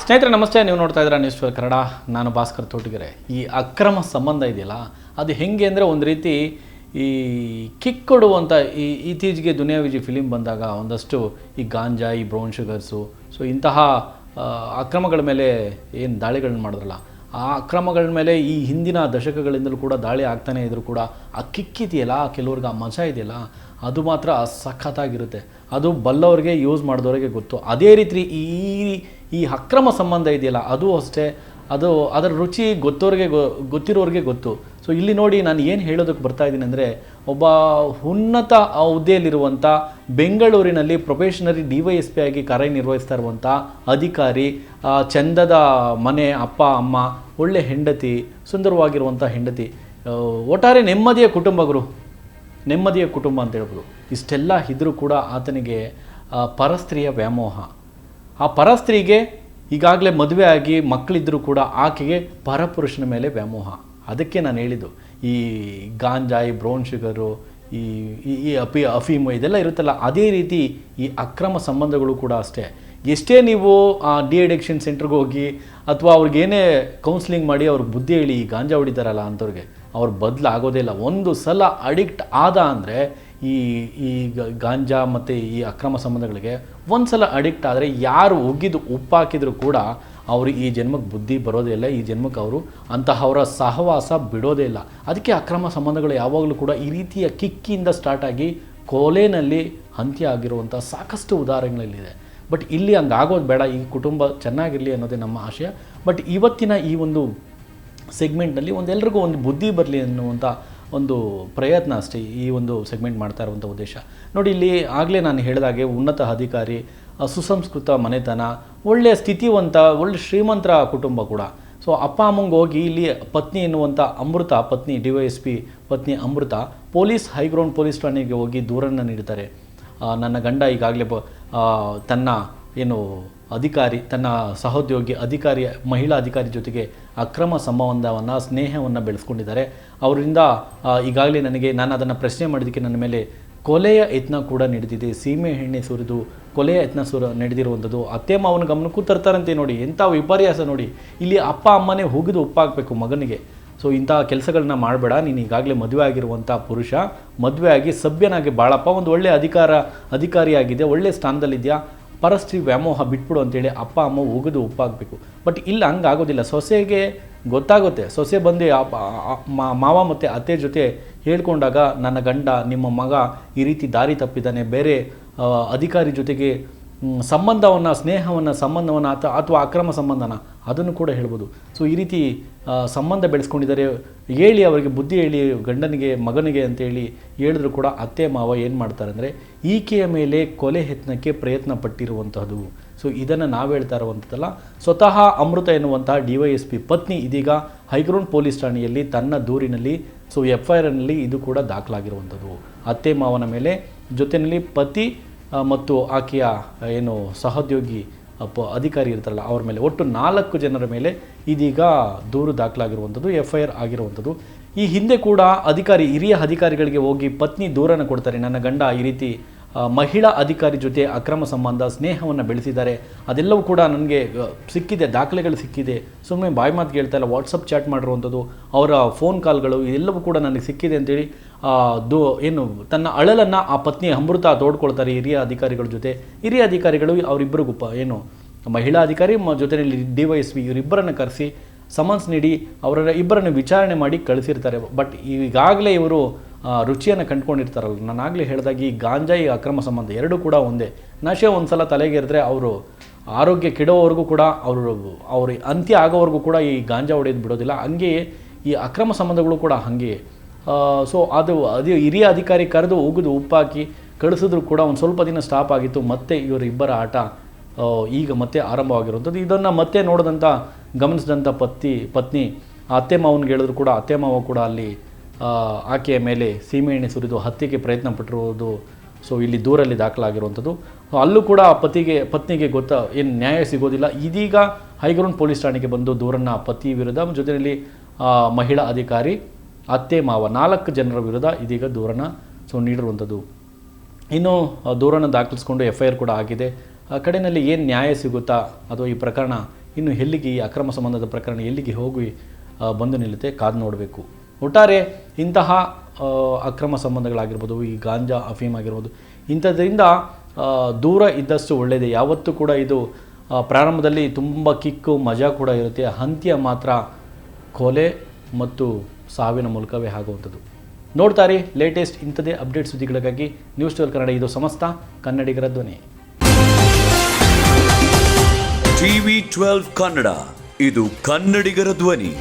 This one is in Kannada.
ಸ್ನೇಹಿತರೆ, ನಮಸ್ತೆ. ನೀವು ನೋಡ್ತಾ ಇದ್ದೀರಾ ನ್ಯೂಸ್ ಪೇಪರ್ ಕನ್ನಡ. ನಾನು ಭಾಸ್ಕರ್ ತೋಟಗೆರೆ. ಈ ಅಕ್ರಮ ಸಂಬಂಧ ಇದೆಯಲ್ಲ, ಅದು ಹೆಂಗೆ ಅಂದರೆ ಒಂದು ರೀತಿ ಈ ಕಿಕ್ ಕೊಡುವಂಥ ಈ ಇತ್ತೀಚೆಗೆ ದುನಿಯಾ ವಿಜಿ ಫಿಲಿಮ್ ಬಂದಾಗ ಒಂದಷ್ಟು ಈ ಗಾಂಜಾ, ಈ ಬ್ರೌನ್ ಶುಗರ್ಸು ಸೊ ಇಂತಹ ಅಕ್ರಮಗಳ ಮೇಲೆ ಏನು ದಾಳಿಗಳನ್ನ ಮಾಡಿದ್ರಲ್ಲ, ಆ ಅಕ್ರಮಗಳ ಮೇಲೆ ಈ ಹಿಂದಿನ ದಶಕಗಳಿಂದಲೂ ಕೂಡ ದಾಳಿ ಆಗ್ತಾನೆ ಇದ್ದರೂ ಕೂಡ ಆ ಕಿಕ್ಕಿದೆಯಲ್ಲ ಕೆಲವ್ರಿಗೆ ಆ ಮಜಾ ಇದೆಯಲ್ಲ, ಅದು ಮಾತ್ರ ಸಖತ್ತಾಗಿರುತ್ತೆ. ಅದು ಬಲ್ಲವ್ರಿಗೆ ಯೂಸ್ ಮಾಡಿದವರಿಗೆ ಗೊತ್ತು. ಅದೇ ರೀತಿ ಈ ಈ ಅಕ್ರಮ ಸಂಬಂಧ ಇದೆಯಲ್ಲ, ಅದು ಅಷ್ಟೇ. ಅದು ಅದರ ರುಚಿ ಗೊತ್ತವ್ರಿಗೆ ಗೊ, ಗೊತ್ತಿರೋರಿಗೆ ಗೊತ್ತು. ಸೊ ಇಲ್ಲಿ ನೋಡಿ ನಾನು ಏನು ಹೇಳೋದಕ್ಕೆ ಬರ್ತಾ ಇದ್ದೀನಿ ಅಂದರೆ, ಒಬ್ಬ ಉನ್ನತ ಹುದ್ದೆಯಲ್ಲಿರುವಂಥ ಬೆಂಗಳೂರಿನಲ್ಲಿ probationary D Y S P ಆಗಿ ಕಾರ್ಯನಿರ್ವಹಿಸ್ತಾ ಇರುವಂಥ ಅಧಿಕಾರಿ ಚಂದದ ಮನೆ ಅಪ್ಪ, ಅಮ್ಮ, ಒಳ್ಳೆ ಹೆಂಡತಿ ಸುಂದರವಾಗಿರುವಂಥ ಹೆಂಡತಿ ಒಟ್ಟಾರೆ ನೆಮ್ಮದಿಯ ಕುಟುಂಬ ಗುರು. ನೆಮ್ಮದಿಯ ಕುಟುಂಬ ಅಂತ ಹೇಳ್ಬೋದು. ಇಷ್ಟೆಲ್ಲ ಇದ್ದರೂ ಕೂಡ ಆತನಿಗೆ ಪರಸ್ತ್ರೀಯ ವ್ಯಾಮೋಹ. ಆ ಪರಸ್ತ್ರೀಗೆ ಈಗಾಗಲೇ ಮದುವೆ ಆಗಿ ಮಕ್ಕಳಿದ್ದರೂ ಕೂಡ ಆಕೆಗೆ ಪರಪುರುಷನ ಮೇಲೆ ವ್ಯಾಮೋಹ. ಅದಕ್ಕೆ ನಾನು ಹೇಳಿದ್ದು, ಈ ಗಾಂಜಾ, ಈ ಬ್ರೌನ್ ಶುಗರು, ಈ, ಈ- ಅಪಿ, ಅಫೀಮು ಇದೆಲ್ಲ ಇರುತ್ತಲ್ಲ, ಅದೇ ರೀತಿ ಈ ಅಕ್ರಮ ಸಂಬಂಧಗಳು ಕೂಡ ಅಷ್ಟೇ. ಎಷ್ಟೇ ನೀವು ಆ ಡಿ ಅಡಿಕ್ಷನ್ ಸೆಂಟ್ರಿಗೆ ಹೋಗಿ ಅಥವಾ ಅವ್ರಿಗೇನೇ ಕೌನ್ಸಿಲಿಂಗ್ ಮಾಡಿ ಅವ್ರಿಗೆ ಬುದ್ಧಿ ಹೇಳಿ ಈ ಗಾಂಜಾ ಹೊಡಿತಾರಲ್ಲ ಅಂಥವ್ರಿಗೆ, ಅವ್ರು ಬದಲಾಗೋದೇ ಇಲ್ಲ. ಒಂದು ಸಲ ಅಡಿಕ್ಟ್ ಆದ ಅಂದರೆ ಈ ಈ ಗಾಂಜಾ ಮತ್ತು ಈ ಅಕ್ರಮ ಸಂಬಂಧಗಳಿಗೆ ಒಂದು ಸಲ ಅಡಿಕ್ಟ್ ಆದರೆ ಯಾರು ಒಗ್ಗಿದ್ದು ಉಪ್ಪಾಕಿದ್ರು ಕೂಡ ಅವರು ಈ ಜನ್ಮಕ್ಕೆ ಬುದ್ಧಿ ಬರೋದೇ ಇಲ್ಲ, ಈ ಜನ್ಮಕ್ಕೆ ಅವರು ಅಂತಹವರ ಸಹವಾಸ ಬಿಡೋದೇ ಇಲ್ಲ. ಅದಕ್ಕೆ ಅಕ್ರಮ ಸಂಬಂಧಗಳು ಯಾವಾಗಲೂ ಕೂಡ ಈ ರೀತಿಯ ಕಿಕ್ಕಿಯಿಂದ ಸ್ಟಾರ್ಟ್ ಆಗಿ ಕೊಲೆನಲ್ಲಿ ಅಂತ್ಯ ಆಗಿರುವಂಥ ಸಾಕಷ್ಟು ಉದಾಹರಣೆಗಳಲ್ಲಿದೆ. ಬಟ್ ಇಲ್ಲಿ ಹಂಗಾಗೋದು ಬೇಡ, ಈ ಕುಟುಂಬ ಚೆನ್ನಾಗಿರಲಿ ಅನ್ನೋದೇ ನಮ್ಮ ಆಶಯ. ಬಟ್ ಇವತ್ತಿನ ಈ ಒಂದು ಸೆಗ್ಮೆಂಟ್ನಲ್ಲಿ ಒಂದೆಲ್ರಿಗೂ ಒಂದು ಬುದ್ಧಿ ಬರಲಿ ಅನ್ನುವಂಥ ಒಂದು ಪ್ರಯತ್ನ ಅಷ್ಟೇ ಈ ಒಂದು ಸೆಗ್ಮೆಂಟ್ ಮಾಡ್ತಾ ಇರುವಂಥ ಉದ್ದೇಶ. ನೋಡಿ, ಇಲ್ಲಿ ಆಗಲೇ ನಾನು ಹೇಳಿದಾಗೆ ಉನ್ನತ ಅಧಿಕಾರಿ ಸುಸಂಸ್ಕೃತ ಮನೆತನ ಒಳ್ಳೆಯ ಸ್ಥಿತಿವಂತ, ಒಳ್ಳೆ ಶ್ರೀಮಂತರ ಕುಟುಂಬ ಕೂಡ. ಸೊ ಅಪ್ಪ ಅಮ್ಮಂಗೆ ಹೋಗಿ ಇಲ್ಲಿ ಪತ್ನಿ ಎನ್ನುವಂಥ ಅಮೃತ, ಪತ್ನಿ ಡಿ ವೈ ಎಸ್ ಪಿ, ಪತ್ನಿ ಅಮೃತ, ಪೊಲೀಸ್, ಹೈಗ್ರೌಂಡ್ ಪೊಲೀಸ್ ಠಾಣೆಗೆ ಹೋಗಿ ದೂರನ್ನು ನೀಡ್ತಾರೆ. ನನ್ನ ಗಂಡ ಈಗಾಗಲೇ ತನ್ನ ಏನು ಅಧಿಕಾರಿ, ತನ್ನ ಸಹೋದ್ಯೋಗಿ ಅಧಿಕಾರಿ, ಮಹಿಳಾ ಅಧಿಕಾರಿ ಜೊತೆಗೆ ಅಕ್ರಮ ಸಂಬಂಧವನ್ನು, ಸ್ನೇಹವನ್ನು ಬೆಳೆಸ್ಕೊಂಡಿದ್ದಾರೆ. ಅವರಿಂದ ಈಗಾಗಲೇ ನನಗೆ ನಾನು ಅದನ್ನು ಪ್ರಶ್ನೆ ಮಾಡಿದ್ದಕ್ಕೆ ನನ್ನ ಮೇಲೆ ಕೊಲೆಯ ಯತ್ನ ಕೂಡ ನಡೆದಿದೆ. ಸೀಮೆ ಎಣ್ಣೆ ಸುರಿದು ಕೊಲೆಯ ಯತ್ನ ಸುರ ನಡೆದಿರುವಂಥದ್ದು. ಅತ್ತೆ ಮಾವನ ಗಮನಕ್ಕೂ ತರ್ತಾರಂತೆ ನೋಡಿ. ಎಂಥ ವಿಪರ್ಯಾಸ ನೋಡಿ. ಇಲ್ಲಿ ಅಪ್ಪ ಅಮ್ಮನೇ ಹೋಗಿದ್ದು ಉಪ್ಪಾಕಬೇಕು ಮಗನಿಗೆ. ಸೊ ಇಂಥ ಕೆಲಸಗಳನ್ನ ಮಾಡಬೇಡ. ನೀನು ಈಗಾಗಲೇ ಮದುವೆ ಆಗಿರುವಂಥ ಪುರುಷ ಮದುವೆ ಆಗಿ ಸಭ್ಯನಾಗಿ ಬಾಳಪ್ಪ. ಒಂದು ಒಳ್ಳೆಯ ಅಧಿಕಾರ, ಅಧಿಕಾರಿಯಾಗಿದೆ. ಒಳ್ಳೆಯ ಸ್ಥಾನದಲ್ಲಿದೆಯಾ ಪರಸ್ತ್ರೀ ವ್ಯಾಮೋಹ ಬಿಟ್ಬಿಡು ಅಂತೇಳಿ ಅಪ್ಪ, ಅಮ್ಮ ಹೋಗೋದು ಉಪ್ಪಾಗಬೇಕು ಬಟ್ ಇಲ್ಲ ಹಂಗೆ ಆಗೋದಿಲ್ಲ ಸೊಸೆಗೆ ಗೊತ್ತಾಗುತ್ತೆ. ಸೊಸೆ ಬಂದು ಮಾವ ಮತ್ತು ಅತ್ತೆ ಜೊತೆ ಹೇಳ್ಕೊಂಡಾಗ, ನನ್ನ ಗಂಡ, ನಿಮ್ಮ ಮಗ ಈ ರೀತಿ ದಾರಿ ತಪ್ಪಿದ್ದಾನೆ. ಬೇರೆ ಅಧಿಕಾರಿ ಜೊತೆಗೆ ಸಂಬಂಧವನ್ನು, ಸ್ನೇಹವನ್ನು, ಸಂಬಂಧವನ್ನು ಅಥವಾ ಅಥವಾ ಅಕ್ರಮ ಸಂಬಂಧನ, ಅದನ್ನು ಕೂಡ ಹೇಳ್ಬೋದು. ಸೊ ಈ ರೀತಿ ಸಂಬಂಧ ಬೆಳೆಸ್ಕೊಂಡಿದ್ದಾರೆ. ಹೇಳಿ ಅವರಿಗೆ ಬುದ್ಧಿ ಹೇಳಿ, ಗಂಡನಿಗೆ, ಮಗನಿಗೆ ಅಂತೇಳಿ ಹೇಳಿದ್ರು ಕೂಡ ಅತ್ತೆ, ಮಾವ ಏನು ಮಾಡ್ತಾರೆ ಅಂದರೆ ಈಕೆಯ ಮೇಲೆ ಕೊಲೆ ಯತ್ನಕ್ಕೆ ಪ್ರಯತ್ನ ಪಟ್ಟಿರುವಂತಹದ್ದು ಸೊ ಇದನ್ನು ನಾವು ಹೇಳ್ತಾ ಇರುವಂಥದ್ದಲ್ಲ ಸ್ವತಃ ಅಮೃತ ಎನ್ನುವಂತಹ ಡಿ ವೈ ಎಸ್ ಪಿ ಪತ್ನಿ ಇದೀಗ ಹೈಗ್ರೌಂಡ್ ಪೊಲೀಸ್ ಠಾಣೆಯಲ್ಲಿ ತನ್ನ ದೂರಿನಲ್ಲಿ ಸೊ ಎಫ್ ಐ ಆರ್ನಲ್ಲಿ ಇದು ಕೂಡ ದಾಖಲಾಗಿರುವಂಥದ್ದು ಅತ್ತೆ, ಮಾವನ ಮೇಲೆ ಜೊತೆಯಲ್ಲಿ ಪತಿ ಮತ್ತು ಆಕೆಯ ಏನು ಸಹೋದ್ಯೋಗಿ ಅಪ್ಪ ಅಧಿಕಾರಿ ಇರ್ತಾರಲ್ಲ, ಅವ್ರ ಮೇಲೆ ಒಟ್ಟು ನಾಲ್ಕು ಜನರ ಮೇಲೆ ಇದೀಗ ದೂರು ದಾಖಲಾಗಿರುವಂಥದ್ದು ಎಫ್ ಐ ಆರ್ ಆಗಿರುವಂಥದ್ದು. ಈ ಹಿಂದೆ ಕೂಡ ಅಧಿಕಾರಿ, ಹಿರಿಯ ಅಧಿಕಾರಿಗಳಿಗೆ ಹೋಗಿ ಪತ್ನಿ ದೂರನ್ನು ಕೊಡ್ತಾರೆ. ನನ್ನ ಗಂಡ ಈ ರೀತಿ ಮಹಿಳಾ ಅಧಿಕಾರಿ ಜೊತೆ ಅಕ್ರಮ ಸಂಬಂಧ, ಸ್ನೇಹವನ್ನು ಬೆಳೆಸಿದ್ದಾರೆ. ಅದೆಲ್ಲವೂ ಕೂಡ ನನಗೆ ಸಿಕ್ಕಿದೆ, ದಾಖಲೆಗಳು ಸಿಕ್ಕಿದೆ. ಸುಮ್ಮನೆ ಬಾಯಿ ಮಾತು ಕೇಳ್ತಾ ಇಲ್ಲ ವಾಟ್ಸಪ್ ಚಾಟ್ ಮಾಡಿರುವಂಥದ್ದು, ಅವರ ಫೋನ್ ಕಾಲ್ಗಳು ಇದೆಲ್ಲವೂ ಕೂಡ ನನಗೆ ಸಿಕ್ಕಿದೆ ಅಂತೇಳಿ ದು, ಏನು, ತನ್ನ ಅಳಲನ್ನು ಆ ಪತ್ನಿ ಅಮೃತ ತೋಡ್ಕೊಳ್ತಾರೆ ಹಿರಿಯ ಅಧಿಕಾರಿಗಳ ಜೊತೆ. ಹಿರಿಯ ಅಧಿಕಾರಿಗಳು ಅವರಿಬ್ಬರಿಗೂ ಪ ಏನು, ಮಹಿಳಾ ಅಧಿಕಾರಿ ಜೊತೆಯಲ್ಲಿ ಡಿ ವೈ ಇವರಿಬ್ಬರನ್ನು ಕರೆಸಿ ಸಮನ್ಸ್ ನೀಡಿ, ಅವರ ಇಬ್ಬರನ್ನು ವಿಚಾರಣೆ ಮಾಡಿ ಕಳಿಸಿರ್ತಾರೆ. ಬಟ್ ಈಗಾಗಲೇ ಇವರು ರುಚಿಯನ್ನು ಕಂಡುಕೊಂಡಿರ್ತಾರಲ್ಲ. ನಾನು ಆಗಲೇ ಹೇಳಿದಾಗ ಈ ಗಾಂಜಾ ಈ ಅಕ್ರಮ ಸಂಬಂಧ ಎರಡೂ ಕೂಡ ಒಂದೇ. ನಶೆ ಒಂದು ಸಲ ತಲೆಗೆರೆದ್ರೆ ಅವರು ಆರೋಗ್ಯ ಕೆಡೋವರೆಗೂ ಕೂಡ ಅವರು ಅವ್ರ ಅಂತ್ಯ ಆಗೋವರೆಗೂ ಕೂಡ ಈ ಗಾಂಜಾ ಹೊಡೆಯೋದು ಬಿಡೋದಿಲ್ಲ. ಹಂಗೆಯೇ ಈ ಅಕ್ರಮ ಸಂಬಂಧಗಳು ಕೂಡ ಹಾಗೆಯೇ. ಸೊ ಅದು ಅದು ಹಿರಿಯ ಅಧಿಕಾರಿ ಕರೆದು ಉಗಿದು ಉಪ್ಪಾಕಿ ಕಳಿಸಿದ್ರು ಕೂಡ ಒಂದು ಸ್ವಲ್ಪ ದಿನ ಸ್ಟಾಪ್ ಆಗಿತ್ತು. ಮತ್ತೆ ಇವರಿಬ್ಬರ ಆಟ ಈಗ ಮತ್ತೆ ಆರಂಭವಾಗಿರುವಂಥದ್ದು. ಇದನ್ನು ಮತ್ತೆ ನೋಡಿದಂಥ ಗಮನಿಸಿದಂಥ ಪತ್ನಿ ಪತ್ನಿ ಅತ್ತೆ ಮಾವನಿಗೆ ಹೇಳಿದ್ರು ಕೂಡ, ಅತ್ತೆ ಮಾವ ಕೂಡ ಅಲ್ಲಿ ಆಕೆಯ ಮೇಲೆ ಸೀಮೆಎಣ್ಣೆ ಸುರಿದು ಹತ್ಯೆಗೆ ಪ್ರಯತ್ನ ಪಟ್ಟಿರುವುದು. ಸೊ ಇಲ್ಲಿ ದೂರಲ್ಲಿ ದಾಖಲಾಗಿರುವಂಥದ್ದು. ಅಲ್ಲೂ ಕೂಡ ಆ ಪತಿಗೆ, ಪತ್ನಿಗೆ ಗೊತ್ತಾ ಏನು ನ್ಯಾಯ ಸಿಗೋದಿಲ್ಲ. ಇದೀಗ ಹೈಗ್ರೌಂಡ್ ಪೊಲೀಸ್ ಠಾಣೆಗೆ ಬಂದು ದೂರನ್ನು ಪತಿ ವಿರುದ್ಧ ಜೊತೆಯಲ್ಲಿ ಮಹಿಳಾ ಅಧಿಕಾರಿ, ಅತ್ತೆ, ಮಾವ ನಾಲ್ಕು ಜನರ ವಿರುದ್ಧ ಇದೀಗ ದೂರನ್ನು ಸೊ ನೀಡಿರುವಂಥದ್ದು. ಇನ್ನು ದೂರನ್ನು ದಾಖಲಿಸ್ಕೊಂಡು ಎಫ್ ಐ ಆರ್ ಕೂಡ ಆಗಿದೆ. ಆ, ಕಡೆಯಲ್ಲಿ ಏನು ನ್ಯಾಯ ಸಿಗುತ್ತಾ? ಅಥವಾ ಈ ಪ್ರಕರಣ ಇನ್ನು ಎಲ್ಲಿಗೆ, ಈ ಅಕ್ರಮ ಸಂಬಂಧದ ಪ್ರಕರಣ ಎಲ್ಲಿಗೆ ಹೋಗಿ ಬಂದು ನಿಲ್ಲುತ್ತೆ ಕಾದು ನೋಡಬೇಕು. ಒಟ್ಟಾರೆ ಇಂತಹ ಅಕ್ರಮ ಸಂಬಂಧಗಳಾಗಿರ್ಬೋದು, ಈ ಗಾಂಜಾ, ಅಫೀಮ್ ಆಗಿರ್ಬೋದು, ಇಂಥದ್ರಿಂದ ದೂರ ಇದ್ದಷ್ಟು ಒಳ್ಳೆಯದೇ ಯಾವತ್ತೂ ಕೂಡ ಇದು ಪ್ರಾರಂಭದಲ್ಲಿ ತುಂಬ ಕಿಕ್ಕು, ಮಜಾ ಕೂಡ ಇರುತ್ತೆ. ಅಂತ್ಯ ಮಾತ್ರ ಕೊಲೆ ಮತ್ತು ಸಾವಿನ ಮೂಲಕವೇ ಆಗುವಂಥದ್ದು. ನೋಡ್ತಾರೆ ಲೇಟೆಸ್ಟ್ ಇಂಥದೇ ಅಪ್ಡೇಟ್ ಸುದ್ದಿಗಳಿಗಾಗಿ ನ್ಯೂಸ್ ಟ್ವೆಲ್ ಕನ್ನಡ. ಇದು ಸಮಸ್ತ ಕನ್ನಡಿಗರ ಧ್ವನಿ. TV twelve Kannada. ಇದು ಕನ್ನಡಿಗರ ಧ್ವನಿ.